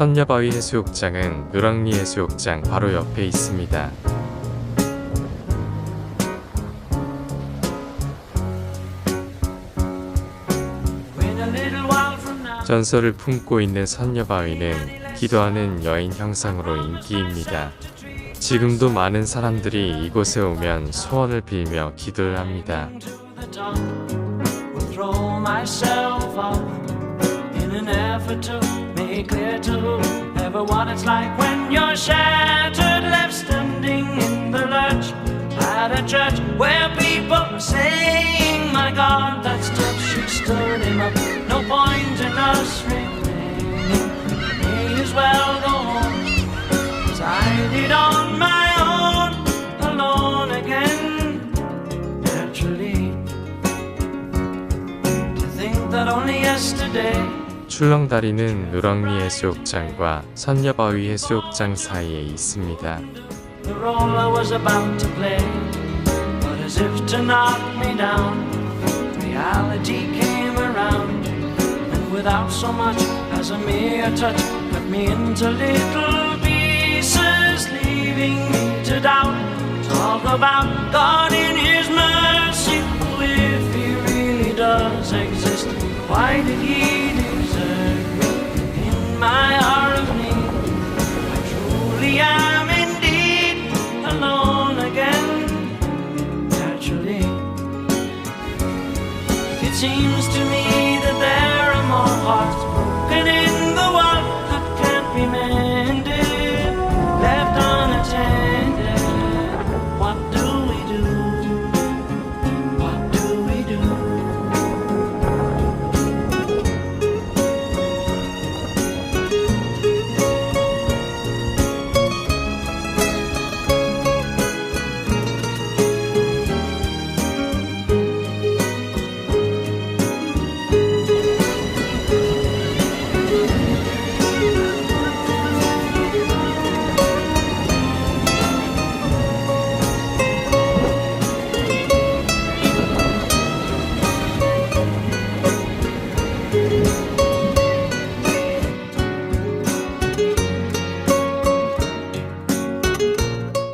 선녀바위 해수욕장은 누랑리 해수욕장 바로 옆에 있습니다. 전설을 품고 있는 선녀바위는 기도하는 여인 형상으로 인기입니다. 지금도 많은 사람들이 이곳에 오면 소원을 빌며 기도를 합니다. Clear to what it's like when you're shattered, left standing in the lurch at a church where people are saying, My God, that's tough. She stood him up. No point in us remaining. May as well go home. 'Cause I did on my own, alone again naturally. To think that only yesterday 출렁다리는 누렁리 해수욕장과 선녀바위 해수욕장 사이에 있습니다. Seems to me that there are more hearts broken in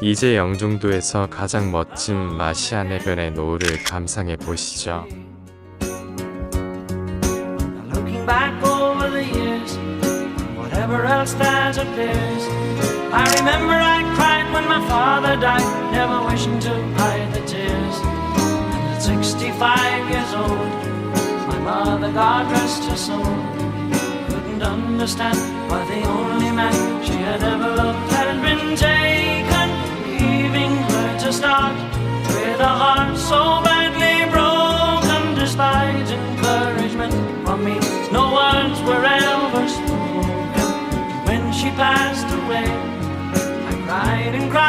이제 영종도에서 가장 멋진 마시안 해변의 노을을 감상해 보시죠. Now Looking back over the years, whatever else that were ever spoken. When she passed away, I cried and cried